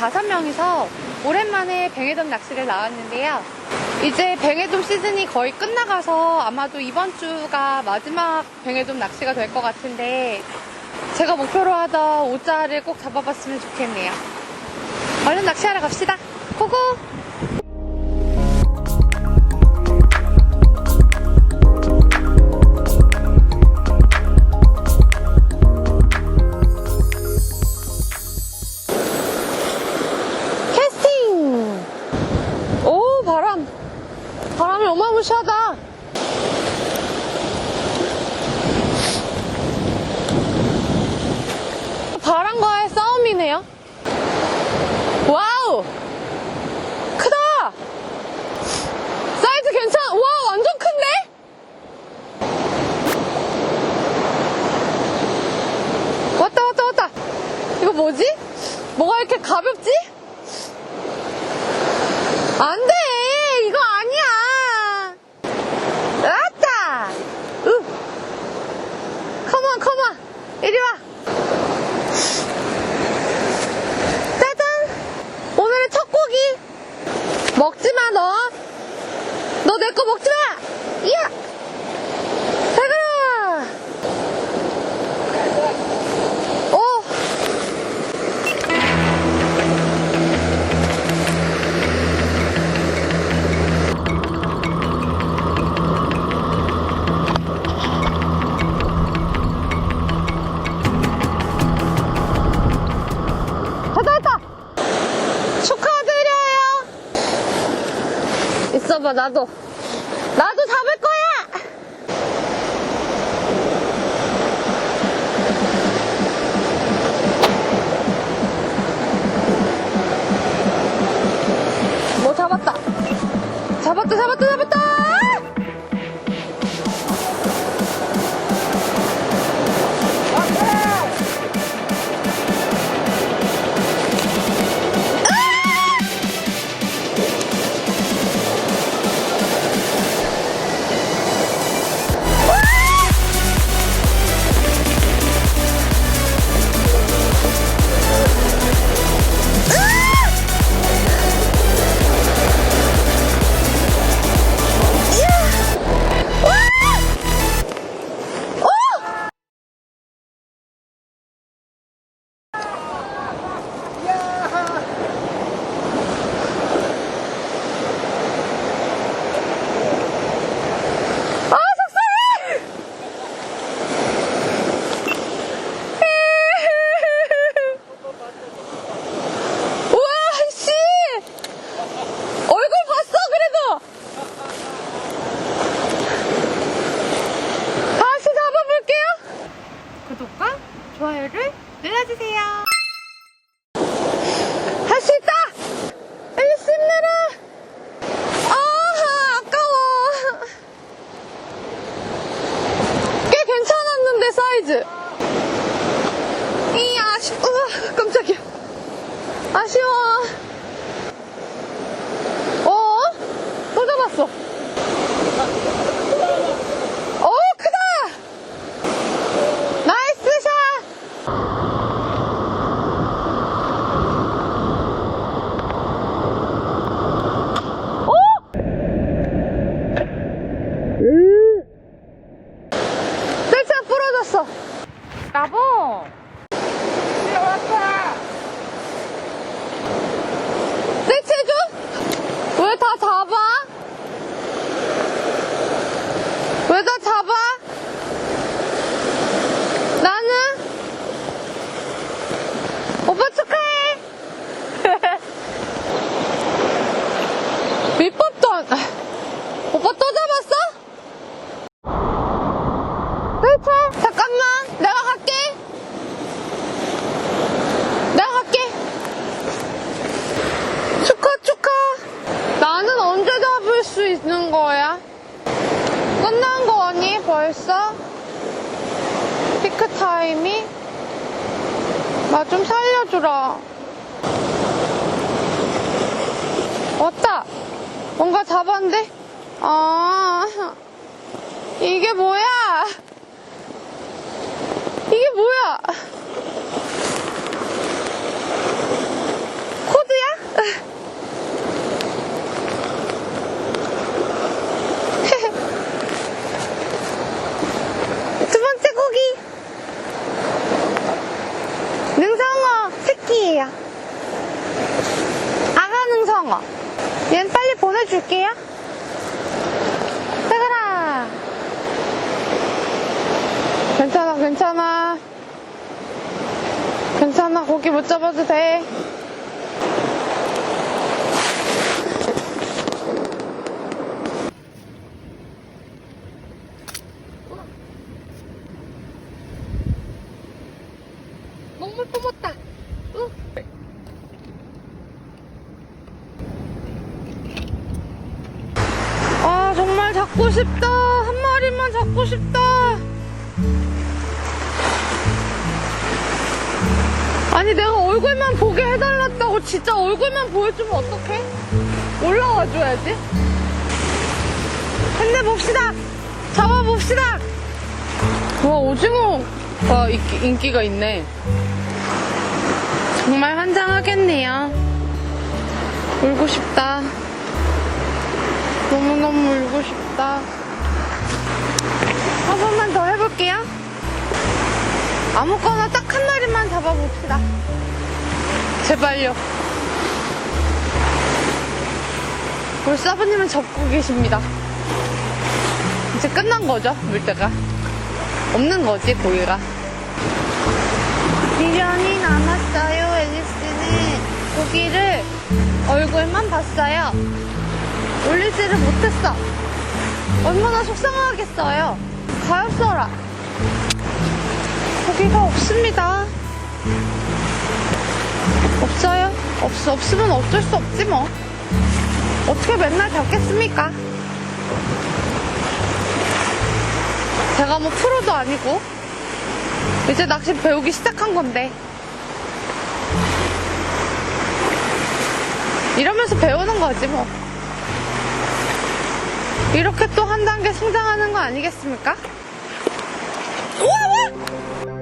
뱅에돔에서 오랜만에 뱅에돔 낚시를 나왔는데요. 이제 뱅에돔 시즌이 거의 끝나가서 아마도 이번 주가 마지막 뱅에돔 낚시가 될 것 같은데 제가 목표로 하던 오자를 꼭 잡아봤으면 좋겠네요. 얼른 낚시하러 갑시다. 고고! 어마무시하다. 바람과의 싸움이네요. 와우! 크다! 사이즈 괜찮아. 와, 완전 큰데? 왔다, 왔다, 왔다. 이거 뭐지? 뭐가 이렇게 가볍지? 안 돼! 이거 아니야! 왔다! 으! 컴온, 컴온! 이리 와! 짜잔! 오늘의 첫 고기! 먹지 마, 너! 너 내 거 먹지 마! 이야! 있어봐, 나도. 나도 잡을 거야! 뭐 잡았다. 잡았다, 잡았다, 아쉬 4번데? 아, 이게 뭐야? 이게 뭐야? 코드야? 두 번째 고기 능성어 새끼예요 아가 능성어 얜 보내줄게요. 가라. 괜찮아, 괜찮아. 괜찮아, 고기 못 잡아도 돼. 먹물 뽑았다. 으. 아, 정말 잡고 싶다. 한 잡고 싶다. 아니, 내가 얼굴만 보게 해달랐다고 진짜 얼굴만 보여주면 어떡해? 올라와 줘야지. 힘내봅시다. 잡아봅시다. 와, 오징어가 인기, 인기가 있네. 정말 환장하겠네요. 울고 싶다. 너무너무 울고 싶다. 한 번만 더 해볼게요. 아무거나 딱 한 마리만 잡아봅시다. 제발요. 우리 사부님은 접고 계십니다. 이제 끝난 거죠, 물때가. 없는 거지, 고기가. 1년이 남았어요, 앨리스는. 고기를 얼굴만 봤어요. 올리지를 못했어. 얼마나 속상하겠어요. 가엾어라. 고기가 없습니다. 없어요? 없, 없으면 어쩔 수 없지 뭐. 어떻게 맨날 잡겠습니까? 제가 뭐 프로도 아니고 이제 낚시 배우기 시작한 건데 이러면서 배우는 거지 뭐 이렇게 또 한 단계 성장하는 거 아니겠습니까? 우와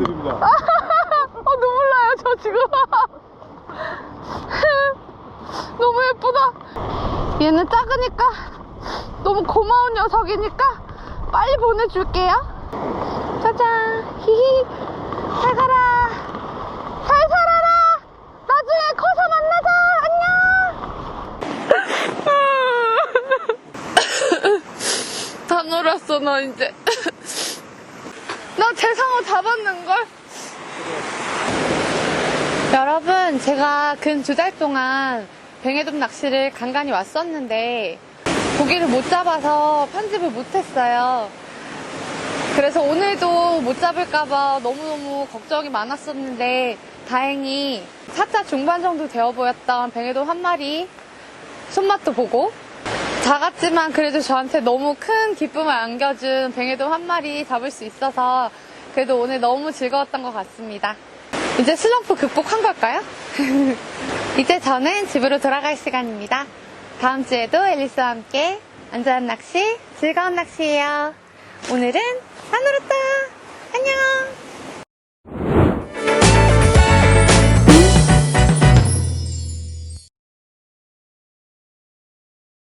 축하드립니다. 어, 눈물 나요, 저 지금. 너무 예쁘다. 얘는 작으니까 너무 고마운 녀석이니까 빨리 보내줄게요. 짜잔. 히히. 잘 가라. 잘 살아라. 나중에 커서 만나자. 안녕. 다 놀았어, 너 이제. 나 대상어 잡았는걸? 여러분, 제가 근 두 달 동안 뱅에돔 낚시를 간간히 왔었는데, 고기를 못 잡아서 편집을 못했어요. 그래서 오늘도 못 잡을까봐 너무너무 걱정이 많았었는데, 다행히 4차 중반 정도 되어 보였던 뱅에돔 한 마리 손맛도 보고, 작았지만 그래도 저한테 너무 큰 기쁨을 안겨준 뱅에돔 한 마리 잡을 수 있어서 그래도 오늘 너무 즐거웠던 것 같습니다. 이제 슬럼프 극복한 걸까요? 이제 저는 집으로 돌아갈 시간입니다. 다음 주에도 앨리스와 함께 안전한 낚시, 즐거운 낚시예요. 오늘은 산으로 떠! 안녕!